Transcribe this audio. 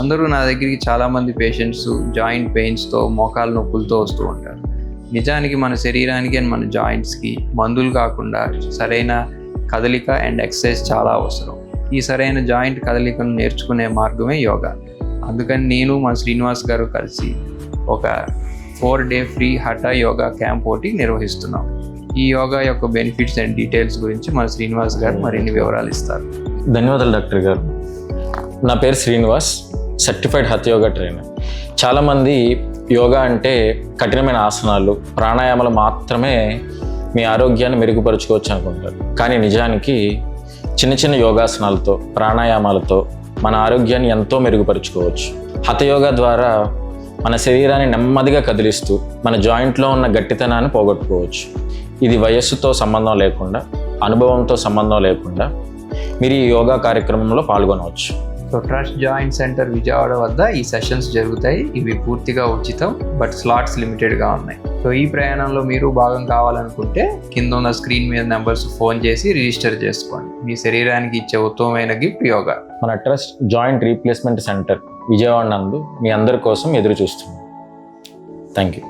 అందరూ నా దగ్గరికి చాలామంది పేషెంట్స్ జాయింట్ పెయిన్స్తో మోకాలు నొప్పులతో వస్తూ ఉంటారు. నిజానికి మన శరీరానికి అండ్ మన జాయింట్స్కి మందులు కాకుండా సరైన కదలిక అండ్ ఎక్సర్సైజ్ చాలా అవసరం. ఈ సరైన జాయింట్ కదలికను నేర్చుకునే మార్గమే యోగా. అందుకని నేను మా శ్రీనివాస్ గారు కలిసి ఒక four day free hatha yoga camp ఒకటి నిర్వహిస్తున్నాం. ఈ యోగా యొక్క బెనిఫిట్స్ అండ్ డీటెయిల్స్ గురించి మన శ్రీనివాస్ గారు మరిన్ని వివరాలు ఇస్తారు. ధన్యవాదాలు డాక్టర్ గారు. నా పేరు శ్రీనివాస్. సర్టిఫైడ్ హత్ యోగా ట్రైనర్ చాలామంది యోగా అంటే కఠినమైన ఆసనాలు ప్రాణాయామాలు మాత్రమే మీ ఆరోగ్యాన్ని మెరుగుపరుచుకోవచ్చు అనుకుంటారు. కానీ నిజానికి చిన్న చిన్న యోగాసనాలతో ప్రాణాయామాలతో మన ఆరోగ్యాన్ని ఎంతో మెరుగుపరుచుకోవచ్చు. హతయోగా ద్వారా మన శరీరాన్ని నెమ్మదిగా కదిలిస్తూ మన జాయింట్లో ఉన్న గట్టితనాన్ని పోగొట్టుకోవచ్చు. ఇది వయస్సుతో సంబంధం లేకుండా అనుభవంతో సంబంధం లేకుండా మీరు ఈ యోగా కార్యక్రమంలో పాల్గొనవచ్చు. So trust joint centre Vijayawada వద్ద ఈ సెషన్స్ జరుగుతాయి. ఇవి పూర్తిగా ఉచితం బట్ స్లాట్స్ లిమిటెడ్గా ఉన్నాయి. సో ఈ ప్రయాణంలో మీరు భాగం కావాలనుకుంటే కింద ఉన్న స్క్రీన్ మీద నెంబర్స్ ఫోన్ చేసి రిజిస్టర్ చేసుకోండి. మీ శరీరానికి ఇచ్చే ఉత్తమమైన గిఫ్ట్ యోగా. మన trust joint replacement centre Vijayawada నందు మీ అందరి కోసం ఎదురు చూస్తుంది థ్యాంక్ యూ